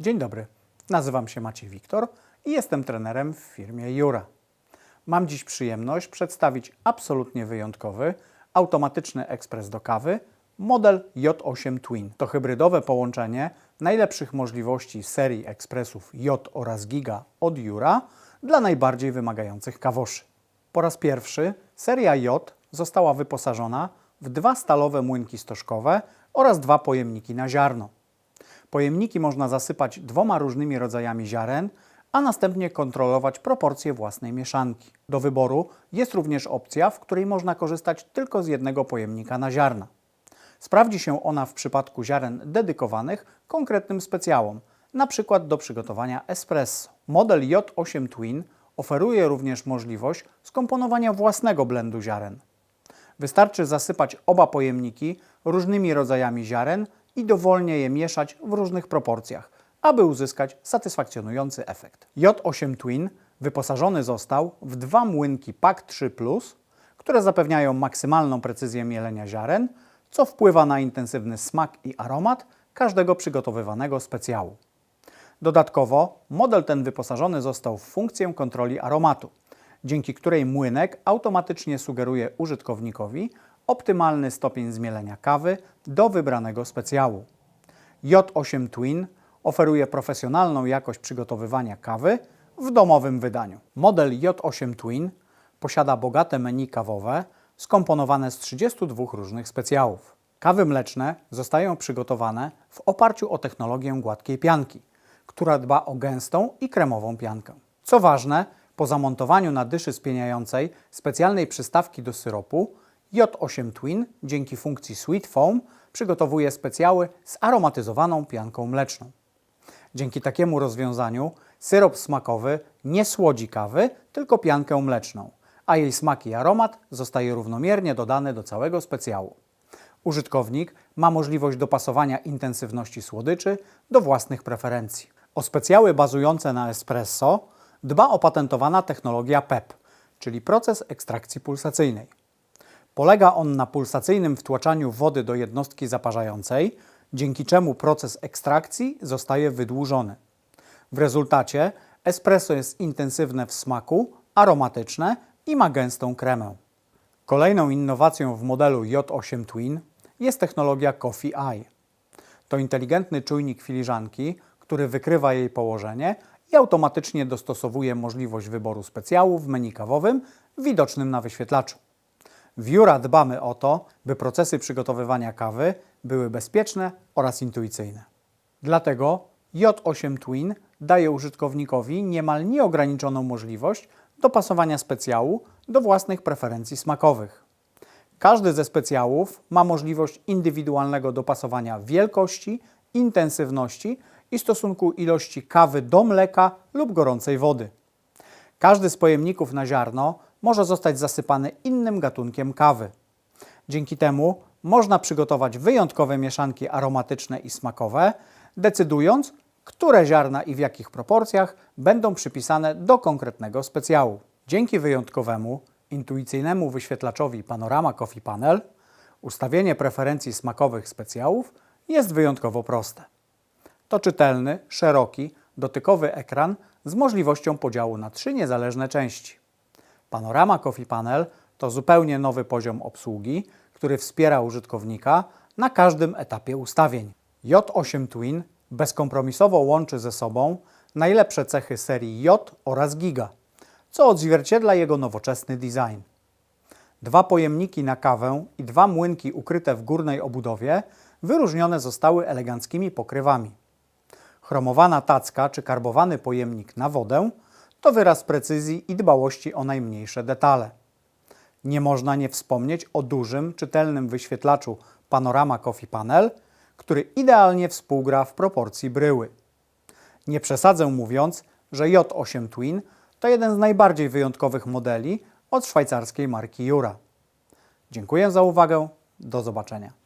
Dzień dobry, nazywam się Maciej Wiktor i jestem trenerem w firmie Jura. Mam dziś przyjemność przedstawić absolutnie wyjątkowy, automatyczny ekspres do kawy, model J8 Twin. To hybrydowe połączenie najlepszych możliwości serii ekspresów J oraz Giga od Jura dla najbardziej wymagających kawoszy. Po raz pierwszy seria J została wyposażona w dwa stalowe młynki stożkowe oraz dwa pojemniki na ziarno. Pojemniki można zasypać dwoma różnymi rodzajami ziaren, a następnie kontrolować proporcje własnej mieszanki. Do wyboru jest również opcja, w której można korzystać tylko z jednego pojemnika na ziarna. Sprawdzi się ona w przypadku ziaren dedykowanych konkretnym specjałom, np. do przygotowania espresso. Model J8 Twin oferuje również możliwość skomponowania własnego blendu ziaren. Wystarczy zasypać oba pojemniki różnymi rodzajami ziaren i dowolnie je mieszać w różnych proporcjach, aby uzyskać satysfakcjonujący efekt. J8 Twin wyposażony został w dwa młynki PAK 3 Plus, które zapewniają maksymalną precyzję mielenia ziaren, co wpływa na intensywny smak i aromat każdego przygotowywanego specjału. Dodatkowo model ten wyposażony został w funkcję kontroli aromatu, dzięki której młynek automatycznie sugeruje użytkownikowi optymalny stopień zmielenia kawy do wybranego specjału. J8 Twin oferuje profesjonalną jakość przygotowywania kawy w domowym wydaniu. Model J8 Twin posiada bogate menu kawowe skomponowane z 32 różnych specjałów. Kawy mleczne zostają przygotowane w oparciu o technologię gładkiej pianki, która dba o gęstą i kremową piankę. Co ważne, po zamontowaniu na dyszy spieniającej specjalnej przystawki do syropu, J8 Twin dzięki funkcji Sweet Foam przygotowuje specjały z aromatyzowaną pianką mleczną. Dzięki takiemu rozwiązaniu syrop smakowy nie słodzi kawy, tylko piankę mleczną, a jej smak i aromat zostaje równomiernie dodany do całego specjału. Użytkownik ma możliwość dopasowania intensywności słodyczy do własnych preferencji. O specjały bazujące na espresso dba opatentowana technologia PEP, czyli proces ekstrakcji pulsacyjnej. Polega on na pulsacyjnym wtłaczaniu wody do jednostki zaparzającej, dzięki czemu proces ekstrakcji zostaje wydłużony. W rezultacie espresso jest intensywne w smaku, aromatyczne i ma gęstą kremę. Kolejną innowacją w modelu J8 Twin jest technologia Coffee Eye. To inteligentny czujnik filiżanki, który wykrywa jej położenie i automatycznie dostosowuje możliwość wyboru specjału w menu kawowym widocznym na wyświetlaczu. W Jura dbamy o to, by procesy przygotowywania kawy były bezpieczne oraz intuicyjne. Dlatego J8 Twin daje użytkownikowi niemal nieograniczoną możliwość dopasowania specjału do własnych preferencji smakowych. Każdy ze specjałów ma możliwość indywidualnego dopasowania wielkości, intensywności i stosunku ilości kawy do mleka lub gorącej wody. Każdy z pojemników na ziarno może zostać zasypany innym gatunkiem kawy. Dzięki temu można przygotować wyjątkowe mieszanki aromatyczne i smakowe, decydując, które ziarna i w jakich proporcjach będą przypisane do konkretnego specjału. Dzięki wyjątkowemu, intuicyjnemu wyświetlaczowi Panorama Coffee Panel ustawienie preferencji smakowych specjałów jest wyjątkowo proste. To czytelny, szeroki, dotykowy ekran z możliwością podziału na trzy niezależne części. Panorama Coffee Panel to zupełnie nowy poziom obsługi, który wspiera użytkownika na każdym etapie ustawień. J8 Twin bezkompromisowo łączy ze sobą najlepsze cechy serii J oraz Giga, co odzwierciedla jego nowoczesny design. Dwa pojemniki na kawę i dwa młynki ukryte w górnej obudowie wyróżnione zostały eleganckimi pokrywami. Chromowana tacka czy karbowany pojemnik na wodę to wyraz precyzji i dbałości o najmniejsze detale. Nie można nie wspomnieć o dużym, czytelnym wyświetlaczu Panorama Coffee Panel, który idealnie współgra w proporcji bryły. Nie przesadzę mówiąc, że J8 Twin to jeden z najbardziej wyjątkowych modeli od szwajcarskiej marki Jura. Dziękuję za uwagę. Do zobaczenia.